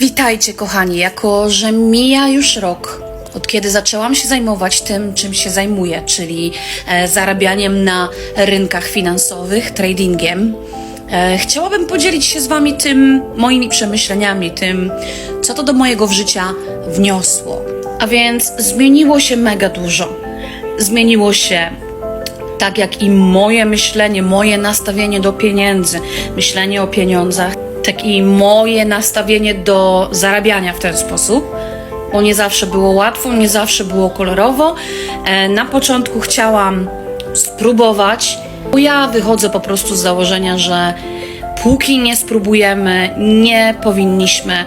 Witajcie, kochani. Jako, że mija już rok, od kiedy zaczęłam się zajmować tym, czym się zajmuję, czyli e, zarabianiem na rynkach finansowych, tradingiem, e, chciałabym podzielić się z Wami tym moimi przemyśleniami, tym, co to do mojego życia wniosło. A więc zmieniło się mega dużo. Zmieniło się tak jak i moje myślenie, moje nastawienie do pieniędzy, myślenie o pieniądzach, tak i moje nastawienie do zarabiania w ten sposób, bo nie zawsze było łatwo, nie zawsze było kolorowo. E, Na początku chciałam spróbować, bo ja wychodzę po prostu z założenia, że póki nie spróbujemy, nie powinniśmy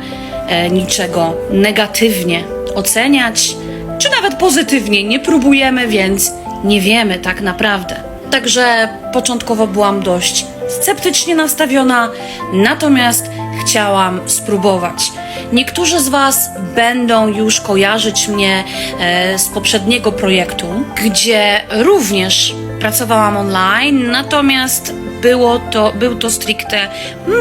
e, niczego negatywnie oceniać, czy nawet pozytywnie nie próbujemy, więc nie wiemy tak naprawdę. Także początkowo byłam dość sceptycznie nastawiona, natomiast chciałam spróbować. Niektórzy z Was będą już kojarzyć mnie e, z poprzedniego projektu, gdzie również pracowałam online, natomiast było to, był to stricte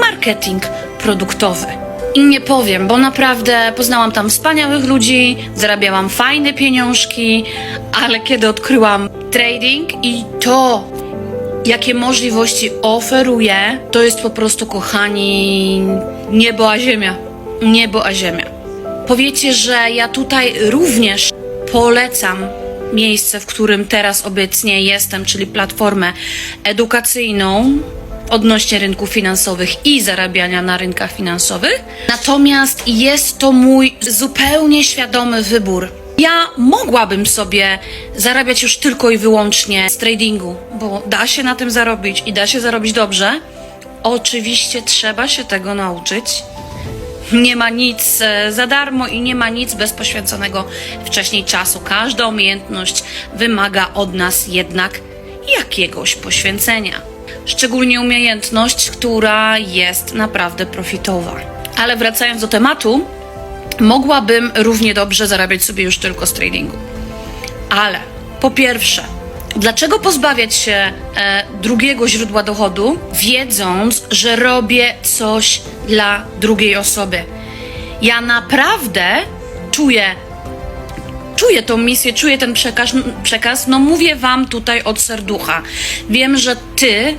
marketing produktowy. I nie powiem, bo naprawdę poznałam tam wspaniałych ludzi, zarabiałam fajne pieniążki, ale kiedy odkryłam trading i to, jakie możliwości oferuje, to jest po prostu, kochani, niebo a ziemia. Niebo a ziemia. Powiecie, że ja tutaj również polecam miejsce, w którym teraz obecnie jestem, czyli platformę edukacyjną odnośnie rynków finansowych i zarabiania na rynkach finansowych. Natomiast jest to mój zupełnie świadomy wybór. Ja mogłabym sobie zarabiać już tylko i wyłącznie z tradingu, bo da się na tym zarobić i da się zarobić dobrze. Oczywiście trzeba się tego nauczyć. Nie ma nic e, za darmo i nie ma nic bez poświęconego wcześniej czasu. Każda umiejętność wymaga od nas jednak jakiegoś poświęcenia. Szczególnie umiejętność, która jest naprawdę profitowa. Ale wracając do tematu, mogłabym równie dobrze zarabiać sobie już tylko z tradingu. Ale po pierwsze, dlaczego pozbawiać się e, drugiego źródła dochodu, wiedząc, że robię coś dla drugiej osoby? Ja naprawdę czuję czuję tą misję, czuję ten przekaz, przekaz, no mówię wam tutaj od serducha. Wiem, że ty,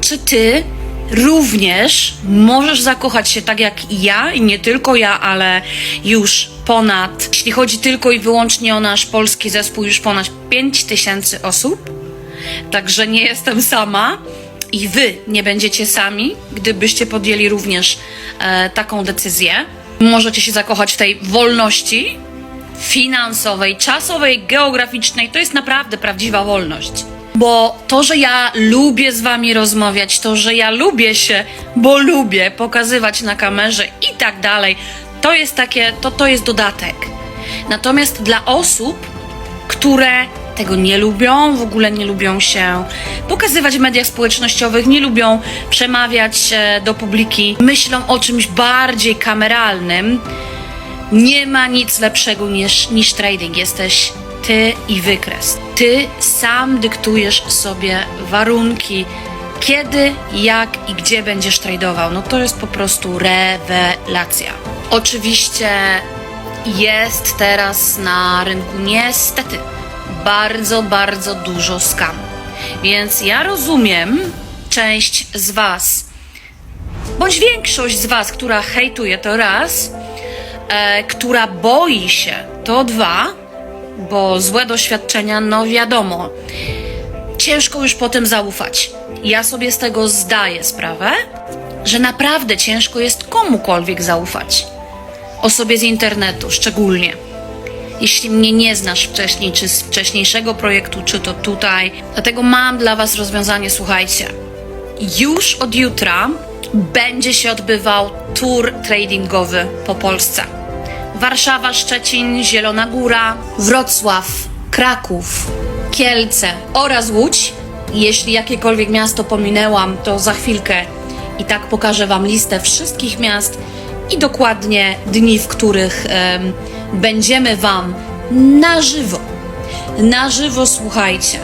czy ty również możesz zakochać się tak jak ja, i nie tylko ja, ale już ponad, jeśli chodzi tylko i wyłącznie o nasz polski zespół, już ponad 5 tysięcy osób. Także nie jestem sama i wy nie będziecie sami, gdybyście podjęli również e, taką decyzję. Możecie się zakochać w tej wolności, finansowej, czasowej, geograficznej, to jest naprawdę prawdziwa wolność. Bo to, że ja lubię z wami rozmawiać, to, że ja lubię się, bo lubię pokazywać na kamerze i tak dalej, to jest takie, to, to jest dodatek. Natomiast dla osób, które tego nie lubią, w ogóle nie lubią się pokazywać w mediach społecznościowych, nie lubią przemawiać e, do publiki, myślą o czymś bardziej kameralnym, nie ma nic lepszego niż, niż trading. Jesteś ty i wykres. Ty sam dyktujesz sobie warunki, kiedy, jak i gdzie będziesz tradował. No to jest po prostu rewelacja. Oczywiście jest teraz na rynku niestety bardzo, bardzo dużo skam. Więc ja rozumiem część z Was, bądź większość z Was, która hejtuje to raz, e, która boi się, to dwa, bo złe doświadczenia, no wiadomo, ciężko już potem zaufać. Ja sobie z tego zdaję sprawę, że naprawdę ciężko jest komukolwiek zaufać. Osobie z internetu szczególnie. Jeśli mnie nie znasz wcześniej, czy z wcześniejszego projektu, czy to tutaj. Dlatego mam dla Was rozwiązanie, słuchajcie. Już od jutra będzie się odbywał tour tradingowy po Polsce. Warszawa, Szczecin, Zielona Góra, Wrocław, Kraków, Kielce oraz Łódź. Jeśli jakiekolwiek miasto pominęłam, to za chwilkę i tak pokażę Wam listę wszystkich miast i dokładnie dni, w których em, będziemy Wam na żywo, na żywo słuchajcie,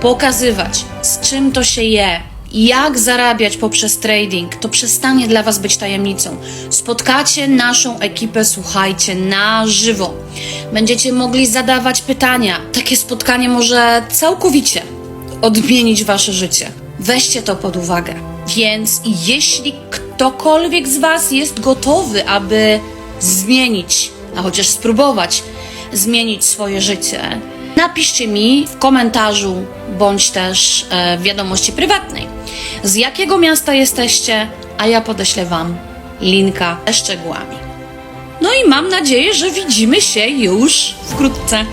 pokazywać z czym to się je, jak zarabiać poprzez trading, to przestanie dla Was być tajemnicą. Spotkacie naszą ekipę, słuchajcie, na żywo. Będziecie mogli zadawać pytania. Takie spotkanie może całkowicie odmienić Wasze życie. Weźcie to pod uwagę. Więc jeśli ktokolwiek z Was jest gotowy, aby zmienić, a chociaż spróbować zmienić swoje życie, napiszcie mi w komentarzu bądź też e, w wiadomości prywatnej, z jakiego miasta jesteście, a ja podeślę Wam linka ze szczegółami. No i mam nadzieję, że widzimy się już wkrótce.